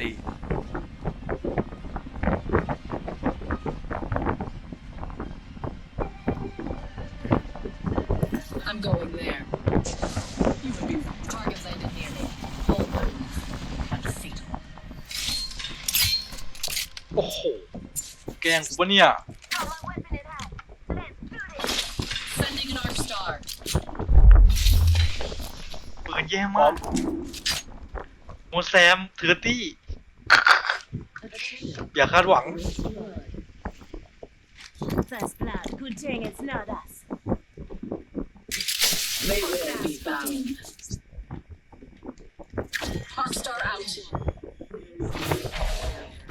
ตี I'm going there. You would be target landed near me. Hold move. Undefeatable. โอ้โห แกล้งกูปะเนี่ย Sending an arc star. ปืนแย่มากโมแซมเทอร์ตี้ อย่าคาดหวัง First blood, good thing it's not us. They will be bound. Arc star out.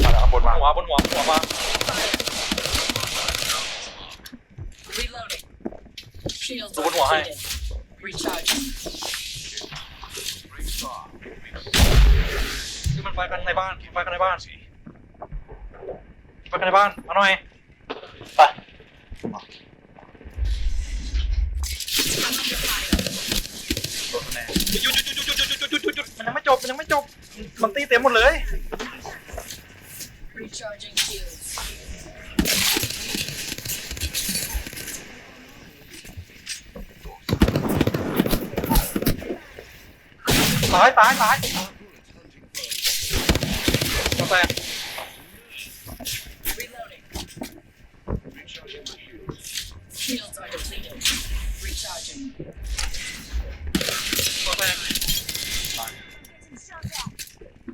มาแล้วข้างบนมาหัวบนหัวหัวมา Reloading. Shields Tôi are vẫn hỏa hay. depleted. Recharging. คือมันไฟกันในบ้านไฟกันในบ้าน ไฟกันในบ้านมาหน่อยไปโดนคะแนนหยุดหยุดหยุดหยุดหยุดหยุดหยุดหยุดหยุดมันยังไม่จบมันยังไม่จบมันตีเต็มหมดเลย Recharging shields. ตายตายตายกาแฟ Reloading. Shields are depleted. Recharging. กาแฟ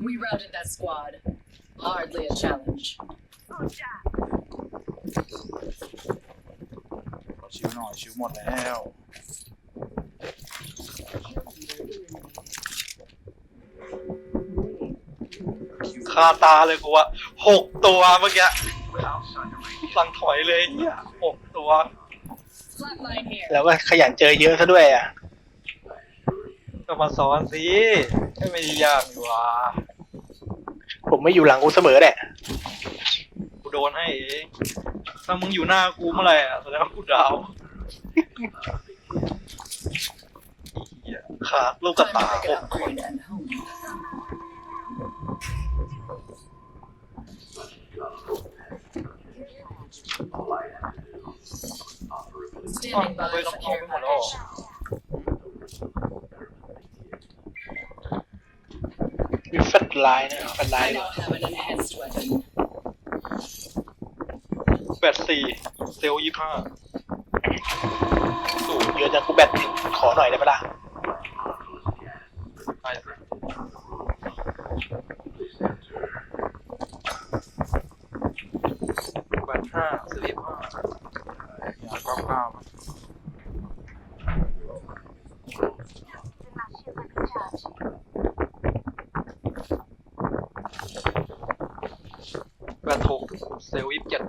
We routed that squad. Hardly a challenge. ชิวหน่อยชิวหมดแล้วคาตาเลยกูอะหกตัวเมื่อกี้สั่งถอยเลยเนี่ยหกตัว Flatline here. แล้วก็ขยันเจอเยอะซะด้วยอะ ก็มาสอนสิให้ไม่ยากอยู่ว่ะ ผมไม่อยู่หลังกูเสมอแหละกูโดนให้เองถ้ามึงอยู่หน้ากูเมื่อไหร่อะแสดงว่ากูดาวเหี้ยขาดลูกกระ Time ตา to pick ห it ก up point and home. Standing by for care package. มีแฟลชไลน์นะแฟลชไล I น์ now have an enhanced weapon. แบตสี่เซลล์ยี่ห้าสูเยอะจังกูแบตติดขอหน่อยได้ปะล่ะใช่แบตห้าเซลล์ยี่ห้าอยากก้าวก้าวมา แบตหก เซลล์ยี่สิบเจ็ด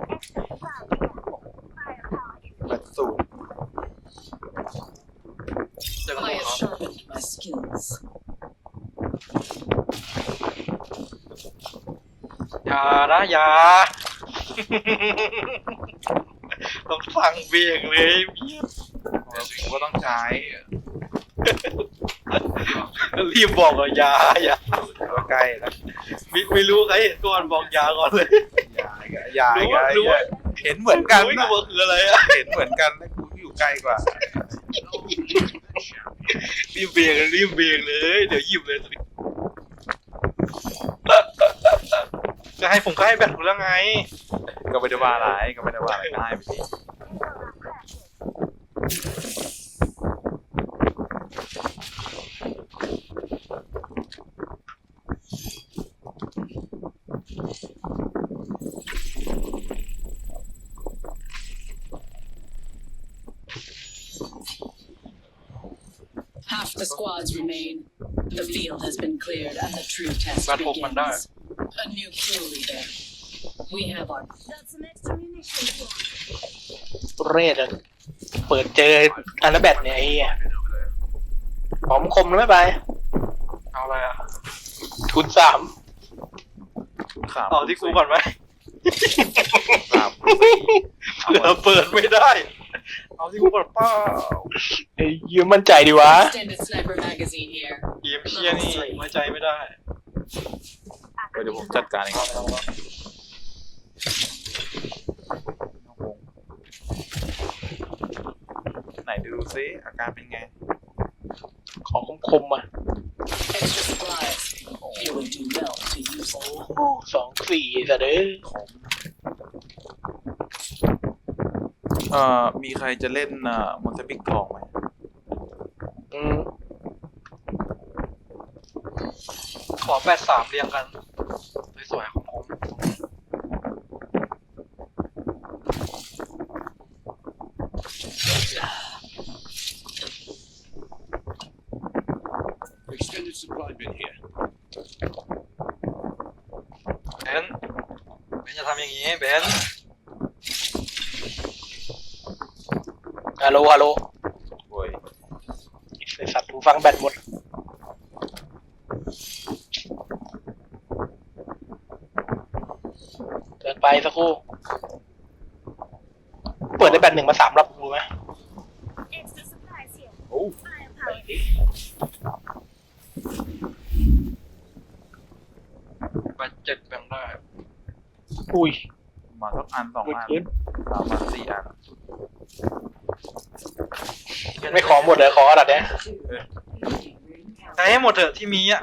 แบบสูงเจอกัน I ต่อ have ครับ sharpened my skills. อย่านะอย่า ต้องสั่งเบี่ยงเลยเบี้ยผมก็ต้องใช้รีบบอกว่าอย่าอย่า ก็ใกล้แล้วไม่ไม่รู้ใครเห็นก่อนบอกอย่าก่อนเลย ยายก็ยายรู้ก็ว่ารู้ว่า เห็นเหมือนกันรู้นะว่าคืออะไรอะเห็นเหมือนกันแล้วกูอยู่ใกล้กว่า รีบเบี่ยงรีบเบี่ยงเลย เดี๋ยวหยิบเลยจะให้ผมก็ให้แบตคุณแล้วไงก็ไม่ได้ว่าอะไรก็ไม่ได้ว่าอะไรก็ให้ไปสิ Half the squads remain. The field has been cleared and the true test But hope man die. begins. A new kill leader. We have our Got some extra munitions. เรศอะเปิดเจออันละแบตเนี่ยไอ้เหี้ยหอมคมแล้วไม่ไปเอาอะไรอะทุนสามสามเอาที่กูก่อนไหมสาม เผื่อเปิดไม่ได้ เอาที่กูก่อนเปล่าไอ้เหี้ยมั่นใจดีวะ extended sniper magazine here. เกมเชียนี่ไว้ใจไม่ได้ I เดี๋ยวผมจัดการเองลองลองลองนอกวงไหนดูซิอาการเป็นไง ของคมๆอะ Extra supplies. You would do well to use them. โอ้สองสี่สะเด้อผมเอ่อมีใครจะเล่นเอ่อมอนเตบิกทองไหมอืมขอแปดสามเรียงกัน สวยๆของผมเบนเบนจะทำอย่างนี้เบน ฮัลโหลฮัลโหลโว้ยไอสัตว์หูฟังแบตหมด เดินไปสักครู่ เปิดได้แบตหนึ่งมาสามรอบรู้ไหม Extra supplies here. โอ้ Firepower. แปดเจ็ดแบ่งได้ อุ้ย มาสักอันสองอันพื้นสามอันสี่อัน ไม่ขอหมดเลยขอขนาดเนี้ยใช้ให้หมดเถอะที่มีอะ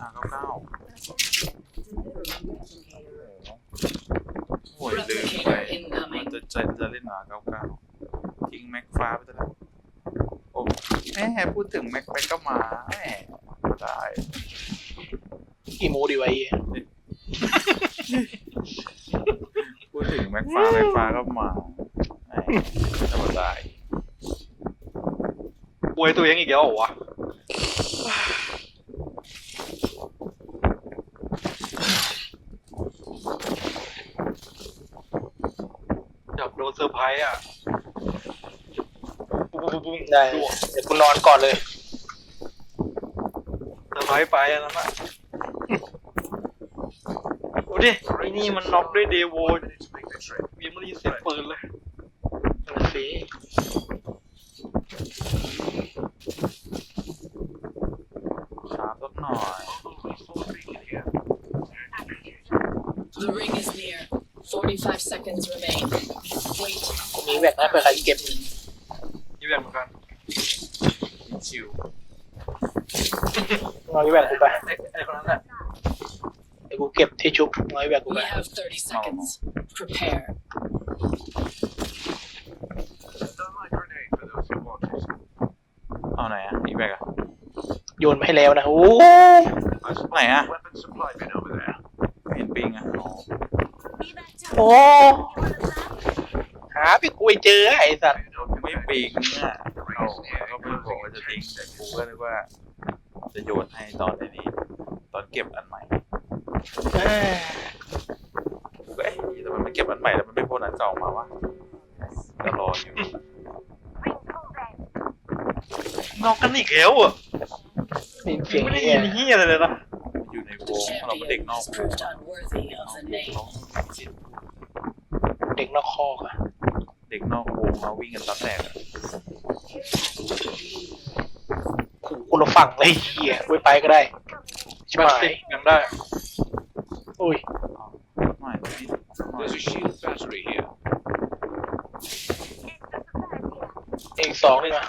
อ่าเก้าเก้าโอ้ยลืมไปมันจะจะจะเล่นหมาเก้าเก้าทิ้งแม็กฟ้าไปซะแล้วโอ้แหมพูดถึงแม็กแม็กก็มาแหมได้กี่โมดีไวะไอ้เหี้ย พูดถึงแม็กฟ้าแม็กฟ้าก็มาแหมธรรมดาอวยตัวเองอีกแล้วเหรอวะอยากโดนเซอร์ไพรส์อะปุ้งปุ้งปุ้งได้ ดวงเดี๋ยวกูนอนก่อนเลย เซอร์ไพรส์ไปอันนั้นอะ ดูดิไอ้นี่มันน็อกด้วยเดโวยังไม่ได้ยินเสียงปืนเลยนั่นสิช้าสักหน่อย The ring is near. 45 seconds remain. Wait. มีแบตนะเผื่อใครเก็บนี่แบบเหมือนกันชิวน้อยแบตกูไป ไอ้ไอ้คนนั้นแหละเดี๋ ยวกูเก็บที่ชุบน้อยแบตกู We ไป have 30 seconds. Prepare. Thermite grenade for those who want it. เอาไหนอะอีกแบกอะ โยนไปให้แล้วนะโอ้ I spotted Này á? a weapon supply bin over there. ไม่เห็นปิงอะอ๋อ Be back to โอ้ You want a plan? หาพี่กุยเจอไอ้สัตว์ไม่ปิงอะเอาแล้วก็ไม่บอกว่าจะทิ้งแต่กูก็นึกว่า จะโยนให้ตอนไอ้นี้ ตอนเก็บอันใหม่ เอ้ยกูก็เอ๊ะแต่มันไม่เก็บอันใหม่แล้วมันไม่พ้นอันเก่ามาวะก็รออยู่นอกกันอีกแล้วอะได้ยินเสียงไม่ได้เฮียิยนเฮียอะไรเลยนะอยู่ในว The งเราเป็นเด็ก champion นอก has วง proved unworthy of the name. เด็กนอกคอกอะเด็กนอกวงมาวิ่งกันตาแตกอะขู่คนละฝั่งเลยเฮียไว้ไปก็ได้ใช่แปไหมดสิบยังได้ อุ้ยไม่ไม่ไม่ There's a shield battery here. Extra supplies here. เอกสองนี่นะ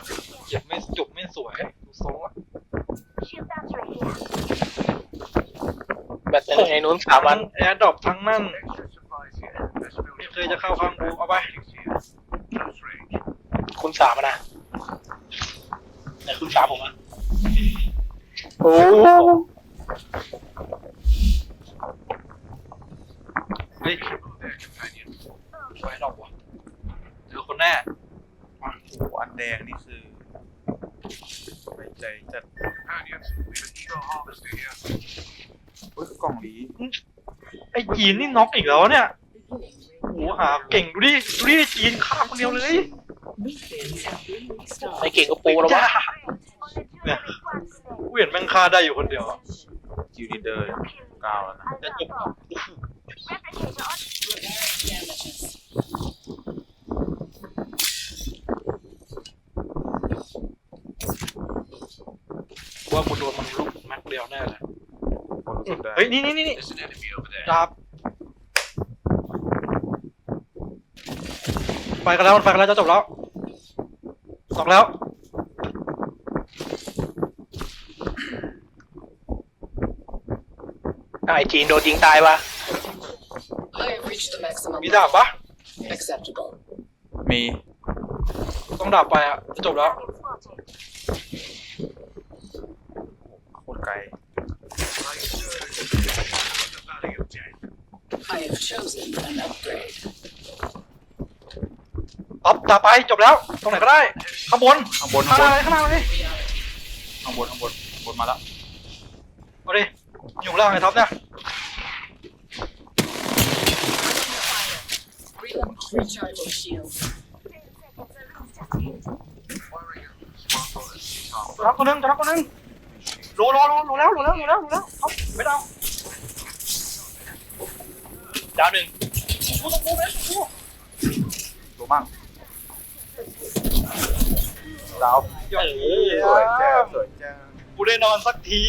เจ็บไม่จบไม่สวยดูทรงอะ Shield battery here. แบตในไอ้นู้นสามวันแอร์ดรอปทั้งนั่น Extra supplies here. Best ไม่ building เคยจะเข้าข้างกูเอาไป is here. Close range. คุณสามอะนะไหนคุณสามผมอะโอ้ ฮ้ย There, companion. ไว้ดรอปวะเจอคนแน่โอ้โหอันแดงนี่คือไว้ใจจัด Companions, we've an eagle harvester here. เฮ้ยกล่องนี้ไอ้จีนนี่น็อกอีกแล้วเนี่ยโอ้โหหาเก่งดูดิดูดิจีนฆ่าคนเดียวเลยไอ้เก่งก็ปูแล้ววะ Only two big ones left. กูเห็นแม่งฆ่าได้อยู่คนเดียวอะจิวดีเดอร์เก้าแล้วนะจะจบ ว่ากูโดนมันลูกแม็กเดียวแน่เลยคนรู้สึกได้เฮ้ยนี่นี่นี่นี่ There's an enemy over there. ดาบไปกันแล้วมันไปกันแล้วจะจบแล้วตอกแล้วอะไอจีนโดนยิงตายวะ I have reached the maximum มีดาบปะ acceptable. มีต้องดาบไปอะจะจบแล้ว Target spotted. โคตรไกล I surge into the valley of death. I have chosen an upgrade. อ๊อฟดาบไปจบแล้ว ตรงไหนก็ได้ข้างบนข้างบนข้าข้างงหบน้านเลยข้างหน้าเลย Reality. ข้างบนข้างบนข้างบนมาแล้วเอาดิอยู่ข้างล่างไอ้ท็อปเนี่ย Reload. Recharging shields. Ten seconds are loose to hit. Wiring a smartphone and CTOM จะรับคนหนึงจะรับคนหนึงโลโลโลโลแล้วโลแล้วโลแล้วโลแล้วเอาไม่ดาวดาวหนึ่งกูต้องกูเว้ยกูรู้มั่งดาวเย้สวยแจ้งสวยแจ้งกูได้นอนสักที